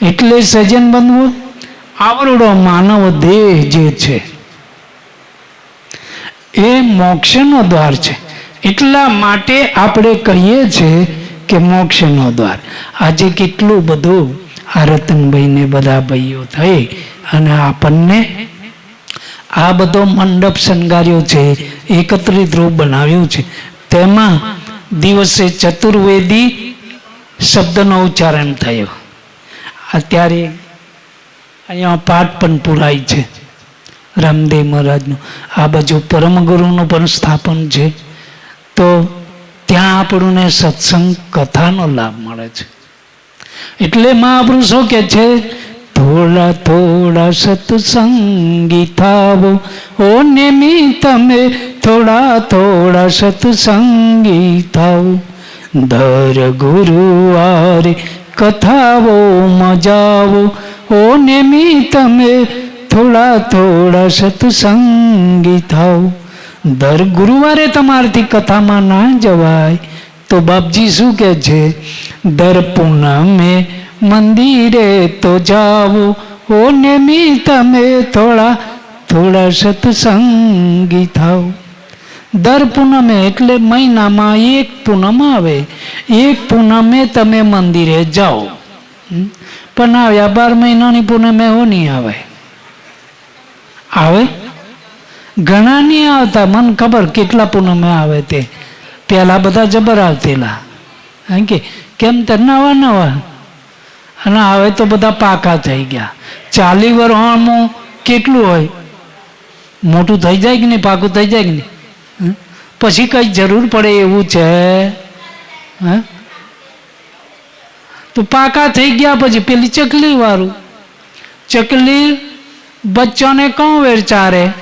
એટલે સજ્જન બનવું આવરડો માનવ દેહ જે છે, એ મોક્ષનો દ્વાર છે. એટલા માટે આપણે કહીએ છીએ કે મોક્ષનો દ્વાર. આજે કેટલું બધું આ રતનભાઈને બધા ભાઈઓ થઈ અને આપણને આ બધો મંડપ શણગાર્યો છે, એકત્રિત રૂપ બનાવ્યું છે. તેમાં દિવસે ચતુર્વેદી શબ્દનો ઉચ્ચારણ થયો. અત્યારે અહીંયા પાઠ પણ પુરાય છે. રામદેવ મહારાજનું. આ બાજુ પરમ ગુરુનું પણ સ્થાપન છે. તો ત્યાં આપણને સત્સંગ કથાનો લાભ મળે છે. એટલે મહાપુરુષો કે છે, થોડા થોડા સત્સંગી થાવો. ઓ નેમી તમે થોડા થોડા સત્સંગી ધર દર ગુરુવારે કથાવો મજાવો ઓ નિમિત્ત તમે થોડા થોડા સત્સંગી થાવ દર ગુરુવારે તમારથી કથામાં ના જવાય. તો બાપજી શું કે છે? દર પૂનમે મંદિરે તો જાઓ. ઓ નિમિત્ત તમે થોડા થોડા સત્સંગી થાવ દર પૂનમે એટલે મહિનામાં એક પૂનમ આવે. એક પૂનમે તમે મંદિરે જાઓ? પણ આવ્યા બાર મહિનાની પૂનમે હો નહીં આવે. આવે? ઘણા નહીં આવતા. મને ખબર કેટલા પૂનમે આવે તે. પહેલાં બધા જબર આવતેલા. કે? કેમ તે નવા નવા? અને હવે તો બધા પાકા થઈ ગયા. ચાલી વર્ષમાં કેટલું હોય? મોટું થઈ જાય કે નહીં? પાકું થઈ જાય કે નહીં? પછી કઈ જરૂર પડે એવું છે? હે? તો પાકા થઈ ગયા પછી પેલી ચકલી વાળું. ચકલી બચ્ચાને કોણ વેચારે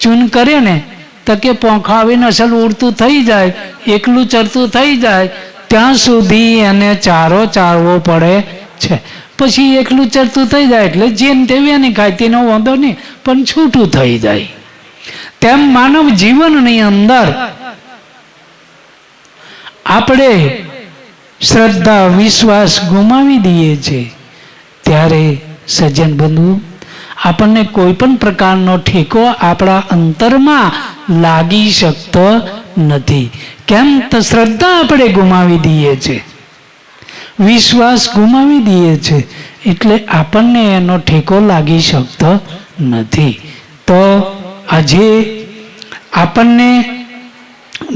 ચૂન કરે ને, તો કે પોંખા આવીને અસલ ઉડતું થઈ જાય, એકલું ચરતું થઈ જાય, ત્યાં સુધી એને ચારો ચારવો પડે છે. પછી એકલું ચરતું થઈ જાય એટલે જેમ તેવી એને ખાય તેનો વાંધો નહીં, પણ છૂટું થઈ જાય. તેમ માનવ જીવનની અંદર આપણે શ્રદ્ધા, વિશ્વાસ ગુમાવી દઈએ છીએ ત્યારે સજ્જન બંધુ, આપણને કોઈ પણ પ્રકારનો ઠેકો આપણા અંતરમાં લાગી શકતો નથી. કેમ તો શ્રદ્ધા આપણે ગુમાવી દઈએ છીએ વિશ્વાસ ગુમાવી દઈએ છીએ એટલે આપણને એનો ઠેકો લાગી શકતો નથી. તો આજે આપણને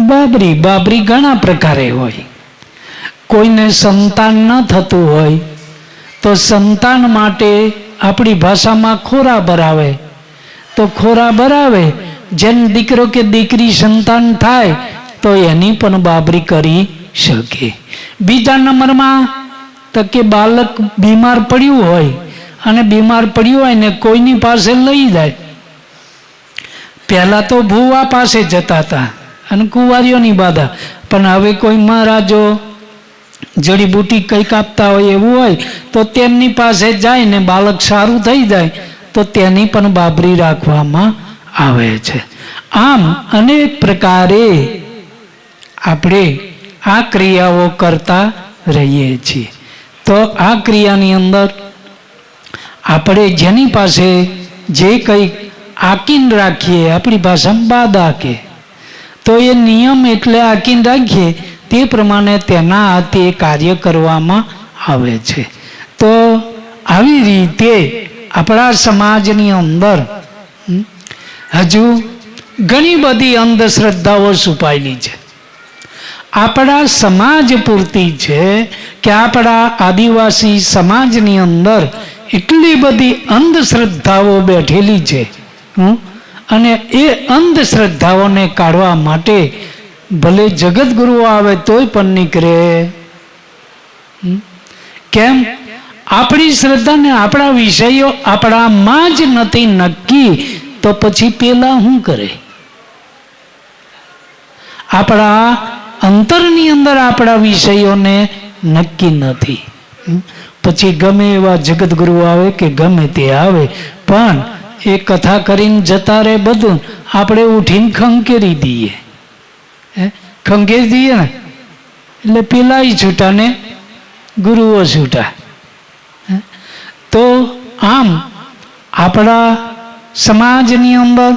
બાબરી બાબરી ઘણા પ્રકારે હોય. કોઈને સંતાન ન થતું હોય, તો સંતાન માટે આપણી ભાષામાં ખોરા ભરાવે. તો ખોરા ભરાવે, જેમ દીકરો કે દીકરી સંતાન થાય, તો એની પણ બાબરી કરી શકે. બીજા નંબરમાં તો કે બાળક બીમાર પડ્યું હોય, અને બીમાર પડ્યું હોય ને કોઈની પાસે લઈ જાય પહેલાં તો ભૂવા પાસે જતા હતા અને કુંવારીઓની બાધા. પણ હવે કોઈ મહારાજો જડીબૂટી કંઈક આપતા હોય એવું હોય, તો તેમની પાસે જાય ને બાળક સારું થઈ જાય, તો તેની પણ બાબરી રાખવામાં આવે છે. આમ અનેક પ્રકારે આપણે આ ક્રિયાઓ કરતા રહીએ છીએ. તો આ ક્રિયાની અંદર આપણે જેની પાસે જે કંઈક આકીન રાખીએ, આપણી ભાષામાં બાદ આકે તો એ નિયમ એટલે આકીન રાખીએ, તે પ્રમાણે તેના હાથે કાર્ય કરવામાં આવે છે તો આવી રીતે આપણા સમાજની અંદર હજુ ઘણી બધી અંધશ્રદ્ધાઓ છુપાયેલી છે આપણા સમાજ પૂરતી છે કે આપણા આદિવાસી સમાજની અંદર એટલી બધી અંધશ્રદ્ધાઓ બેઠેલી છે? અને એ અંધશ્રદ્ધાઓને કાઢવા માટે ભલે જગતગુરુઓ આવે તોય પણ નીકળે? કેમ? આપણી શ્રદ્ધાને આપણા વિષયો આપણામાં જ નથી નક્કી, તો પછી પેલા શું કરે? આપણા અંતરની અંદર આપણા વિષયોને નક્કી નથી. પછી ગમે એવા જગતગુરુ આવે કે ગમે તે આવે, પણ એ કથા કરીને જતા રહે બધું. આપણે ઉઠીને ખંકેરી દઈએ. હે? ખંકેરી દઈએ ને? એટલે પેલાય છૂટા ને ગુરુઓ છૂટા. તો આમ આપણા સમાજની અંદર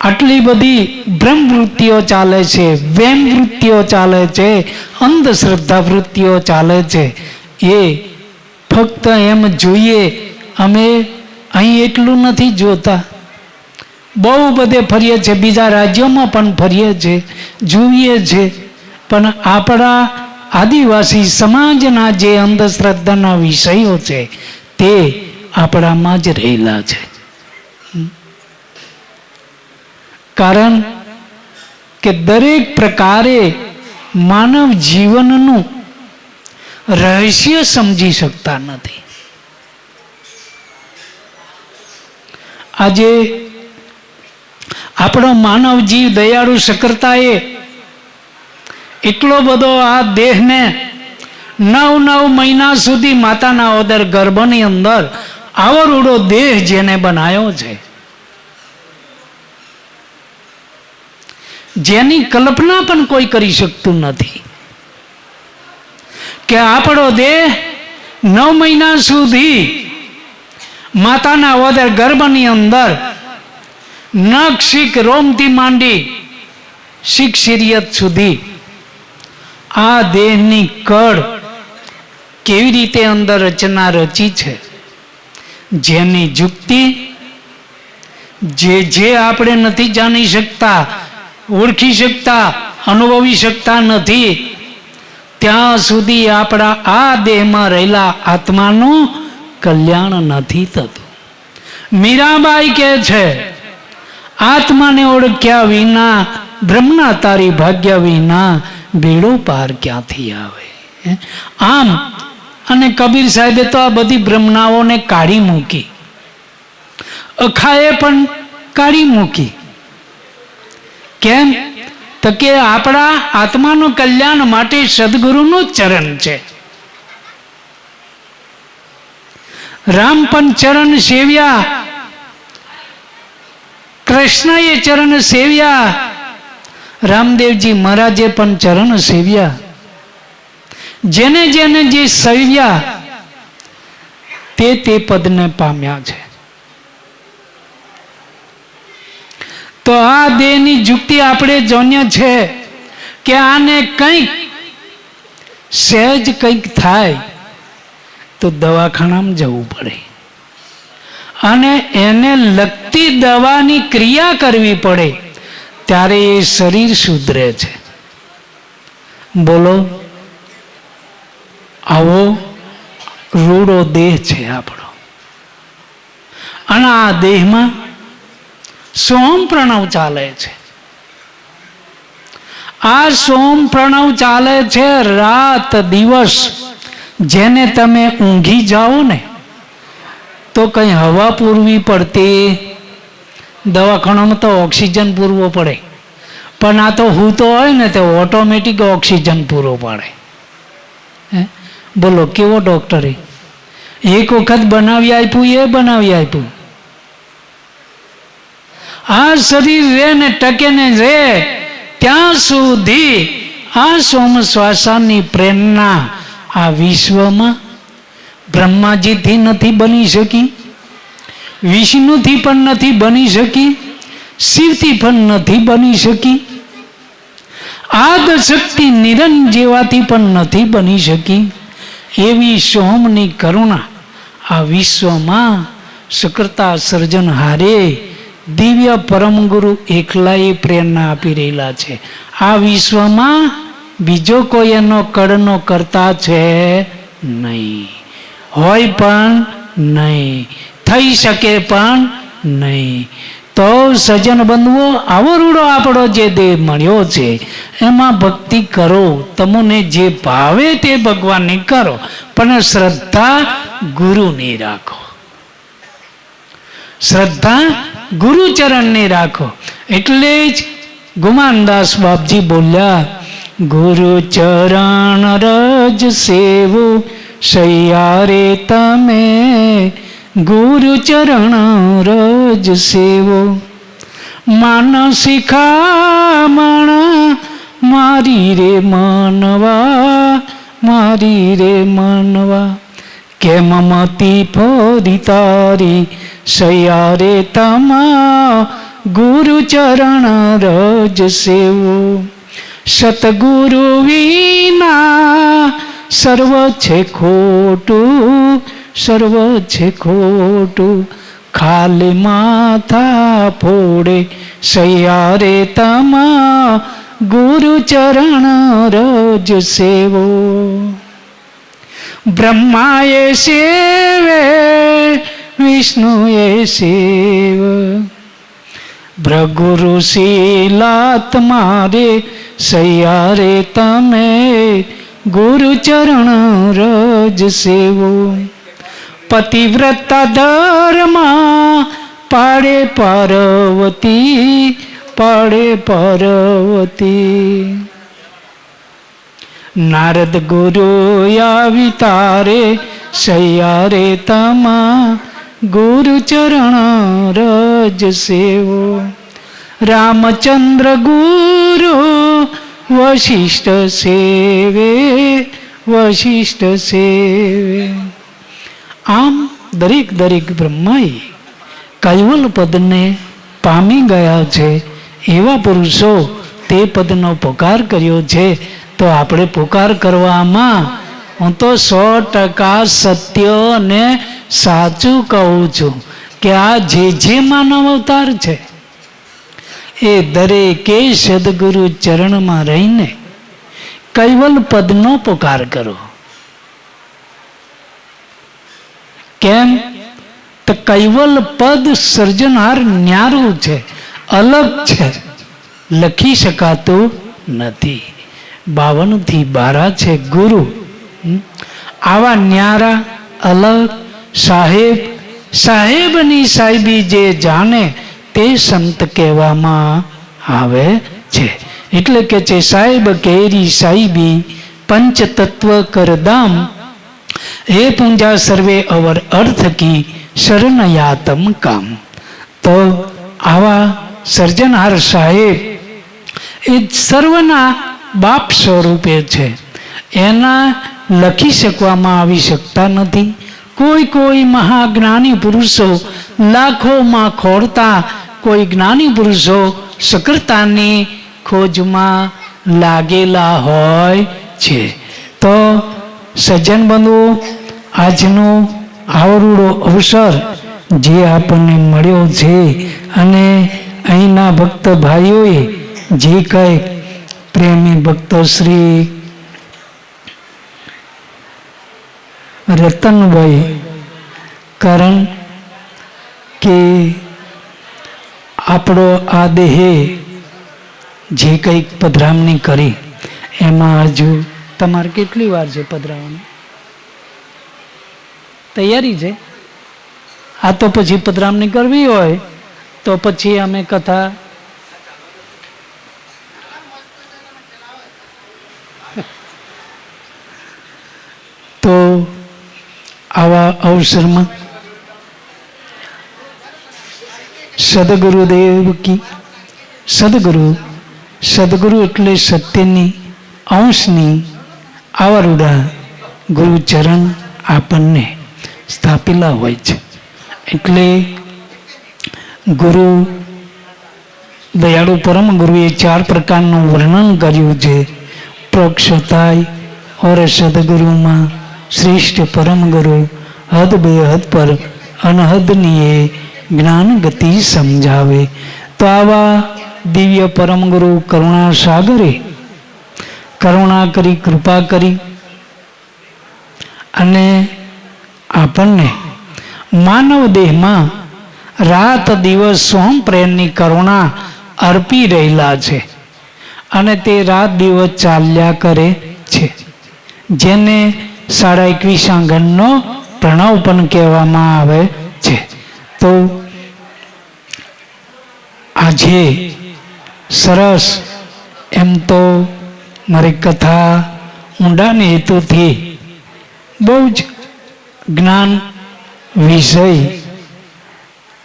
આટલી બધી ભ્રમવૃત્તિઓ વૃત્તિઓ ચાલે છે વેમ વૃત્તિઓ ચાલે છે અંધશ્રદ્ધા વૃત્તિઓ ચાલે છે. એ ફક્ત એમ જોઈએ, અમે અહીં એટલું નથી જોતા. બહુ બધે ફરીએ છે બીજા રાજ્યોમાં પણ ફરીએ છે જોઈએ છે પણ આપણા આદિવાસી સમાજના જે અંધશ્રદ્ધાના વિષયો છે, તે આપણામાં જ રહેલા છે. કારણ કે દરેક પ્રકારે માનવ જીવનનું રહસ્ય સમજી શકતા નથી. આજે આપણો માનવ જીવ દયાળુ સકરતાએ એટલો બધો આ દેહને નવ નવ મહિના સુધી માતાના ઓદર ગર્ભની અંદર આવરૂડો દેહ જેને બનાવ્યો છે. જેની કલ્પના પણ કોઈ કરી શકતું નથી. કે આપણો દેહ નવ મહિના સુધી માતાના ઓદર ગર્ભની અંદર નખ શીખ રોમથી માંડી શીખ શિરિયત સુધી આ દેહની કળ કેવી રીતે અંદર રચના રચી છે? જેની જુક્તિ જે જે આપણે નથી જાણી શકતા, ઓળખી શકતા, અનુભવી શકતા નથી, ત્યાં સુધી આપણા આ દેહમાં રહેલા આત્માનું કલ્યાણ નથી થતું. મીરાબાઈ કહે છે, આત્માને ઓળખ્યા વિના, બ્રહ્મના તારી ભાગ્ય વિના બેડો પાર ક્યાંથી આવે? આમ, અને કબીર સાહેબે તો આ બધી બ્રહ્મણાઓને કાઢી મૂકી. અખાએ પણ કાઢી મૂકી. કેમ? તો કે આપણા આત્માનું કલ્યાણ માટે સદગુરુનું ચરણ છે. રામ પણ ચરણ સેવ્યા. કૃષ્ણએ ચરણ સેવ્યા. રામદેવજી મહારાજે પણ ચરણ સેવ્યા. જેને જેને જે સેવ્યા, તે તે પદને પામ્યા છે. તો આ દેહની જુક્તિ આપણે જોન્ય છે કે આને કંઈક સહેજ કંઈક થાય. તો દવાખાનામાં જવું પડે. અને એને લગતી દવાની ક્રિયા કરવી પડે, ત્યારે એ શરીર સુધરે છે. બોલો, આવો રૂડો દેહ છે આપણો. અને આ દેહમાં સોમ પ્રણવ ચાલે છે. આ સોમ પ્રણવ ચાલે છે રાત દિવસ જેને તમે ઊંઘી જાઓ ને, તો કંઈ હવા પૂરવી પડતી, દવાખાનામાં તો ઓક્સિજન પૂરવો પડે. પણ આ તો હું તો હોય ને, તે ઓટોમેટિક ઓક્સિજન પૂરો પાડે. હે? બોલો, કેવો ડૉક્ટરે? એક વખત બનાવી આપ્યું, એ બનાવી આપ્યું. આ શરીર રે ને, ટકે ને રે, ત્યાં સુધી આ સોમ શ્વાસાની પ્રેરણા આ વિશ્વમાં બ્રહ્માજીથી નથી બની શકી, વિષ્ણુથી પણ નથી બની શકી, શિવથી પણ નથી બની શકી આદ શક્તિ નિરંજન જેવાથી પણ નથી બની શકી. એવી સોમની કરુણા આ વિશ્વમાં સકર્તા સર્જન હારે દિવ્ય પરમ ગુરુ એકલાએ પ્રેરણા આપી રહેલા છે. આ વિશ્વમાં બીજો કોઈ એનો કડનો કરતા છે નહીં. હોય પણ નહીં. થઈ શકે પણ નહીં. તો સજન બંધુઓ, આવો રૂડો આપણો જે દેહ મળ્યો છે, એમાં ભક્તિ કરો. તમને જે ભાવે તે ભગવાનની કરો. પણ શ્રદ્ધા ગુરુની રાખો. શ્રદ્ધા ગુરુચરણની રાખો. એટલે જ ગુમાનદાસ બાપજી બોલ્યા ગુરુ ચરણ રજ સેવો સૈયારે તમે ગુરુ ચરણ રજ સેવો. માનસિકામણ મારી રે મનવા, મારી રે મનવા. કેમ મતી ફોરી તારી સૈયારે તમા ગુરુ ચરણ રજ સેવો. સતગુરુ વિના સર્વ છે ખોટું, સર્વ છે ખોટું. ખાલી માથા ફોડે સૈયારે તમા ગુરુ ચરણ રજ સેવો. બ્રહ્માએ સેવે, વિષ્ણુએ સેવ. ભ્રગુરુ શીલાત્મા રે સૈયારે તમે ગુરુ ચરણ રજ સેવો. પતિવ્રતા ધર્મા પાડે પાર્વતી પાડે પાર્વતી. નારદ ગુરુ આવી તારે, સૈયારે તમા ગુરુ ચરણ રજ સેવો. રામચંદ્ર ગુરુ વશિષ્ઠ સેવે વશિષ્ઠ સેવે. આમ દરેક દરેક બ્રહ્માએ કૈવલ પદને પામી ગયા છે, એવા પુરુષો તે પદનો પોકાર કર્યો છે. તો આપણે પોકાર કરવામાં હું તો સો ટકા સત્ય અને સાચું કહું છું કે આ જે જે માનવ અવતાર છે એ દરેકે સદગુરુ ચરણમાં રહીને કૈવલ પદનો પોકાર કરો. કેમ? તો કૈવલ પદ સર્જનહાર ન્યારું છે, અલગ છે, લખી શકાતું નથી. બાવનથી બારા છે ગુરુ. આવા ન્યારા, અલગ, સાહેબ, સાહેબની સાહેબી જે જાણે તે સંત કહેવામાં આવે છે. એટલે કે છે, સાહેબ કેરી સાહેબી પંચ તત્વ કરદામ. હે પૂંજા સર્વે અવર અર્થ કી શરણયાતમ કામ. તો આવા સર્જનહાર સાહેબ એ સર્વના બાપ સ્વરૂપે છે. એના લખી શકવામાં આવી શકતા નથી. કોઈ કોઈ મહાજ્ઞાની પુરુષો લાખોમાં ખોડતા કોઈ જ્ઞાની પુરુષો સક્રતાની ખોજમાં લાગેલા હોય છે. તો સજ્જન બંધુ, આજનો આવરૂડો અવસર જે આપણને મળ્યો છે અને અહીંના ભક્ત ભાઈઓએ જે કંઈ પ્રેમી ભક્તો શ્રી રતનભાઈ કારણ કે આપણો આ દેહે જે કંઈક પધરામણી કરી, એમાં હજુ તમારે કેટલી વાર છે પધરાવાની તૈયારી છે? આ તો પછી પધરામણી કરવી હોય, તો પછી અમે કથા તો આવા અવસરમાં સદગુરુદેવ કી સદગુરુ સદગુરુ એટલે સત્યની અંશની આવરુડા ગુરુચરણ આપણને સ્થાપેલા હોય છે. એટલે ગુરુ દયાળુ પરમ ગુરુએ ચાર પ્રકારનું વર્ણન કર્યું છે. પ્રોક્ષતાય, ઓર સદગુરુમાં શ્રેષ્ઠ પરમ ગુરુ, હદ બે હદ પર અનહદની એ જ્ઞાન ગતિ સમજાવે. તો આવા દિવ્ય પરમ ગુરુ કરુણા સાગરે કરુણા કરી, કૃપા કરી અને આપણને માનવ દેહમાં રાત દિવસ સ્વમ પ્રેમની કરુણા અર્પી રહેલા છે અને તે રાત દિવસ ચાલ્યા કરે છે. જેને સાડા એકવીસ આંગણનો પ્રણવ પણ કહેવામાં આવે છે. તો આજે સરસ. એમ તો મારી કથા ઊંડાને હેતુથી બહુ જ જ્ઞાન વિષય.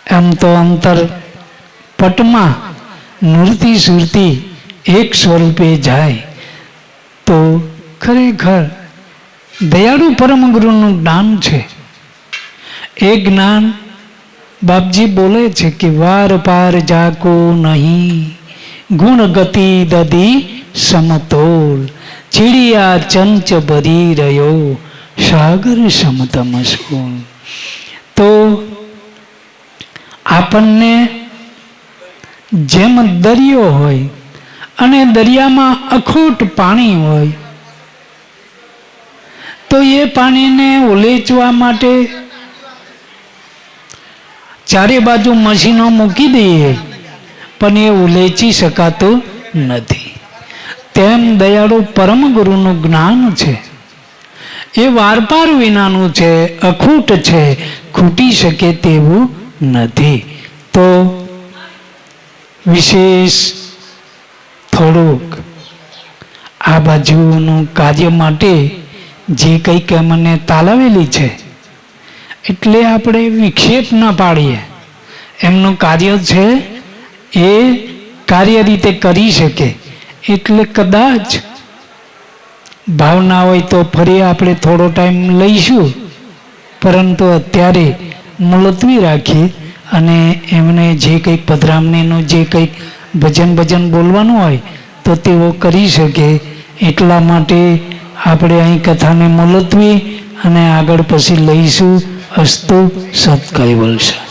એમ તો અંતર પટમાં નૃતિ સુરતી એક સ્વરૂપે જાય. તો ખરેખર દયાળુ પરમ ગુરુનું જ્ઞાન છે. એ જ્ઞાન બાપજી બોલે છે કે વાર પાર જાકો નહીં. ગુણ ગતિ દધી સમતોલ. ચીડિયા ચંચ ભરી રહ્યો. સાગર સમતમ તો આપણને જેમ દરિયો હોય અને દરિયામાં અખૂટ પાણી હોય, તો એ પાણીને ઉલેચવા માટે ચારે બાજુ મશીનો મૂકી દઈએ. પણ એ ઉલેચી શકાતું નથી. તેમ દયાળુ પરમ ગુરુનું જ્ઞાન છે. એ વારપાર વિનાનું છે, અખૂટ છે, ખૂટી શકે તેવું નથી. તો વિશેષ થોડુંક આ બાજુનું કાર્ય માટે જે કંઈક મને તાલાવેલી છે. એટલે આપણે વિક્ષેપ ન પાડીએ. એમનું કાર્ય છે એ કાર્ય રીતે કરી શકે. એટલે કદાચ ભાવના હોય તો ફરી આપણે થોડો ટાઈમ લઈશું. પરંતુ અત્યારે મુલતવી રાખી અને એમને જે કંઈક પધરામણીનું જે કંઈક ભજન ભજન બોલવાનું હોય તો તેઓ કરી શકે. એટલા માટે આપણે અહીં કથાને મુલતવી અને આગળ પછી લઈશું. અસ્તુ સત કૈવલ છે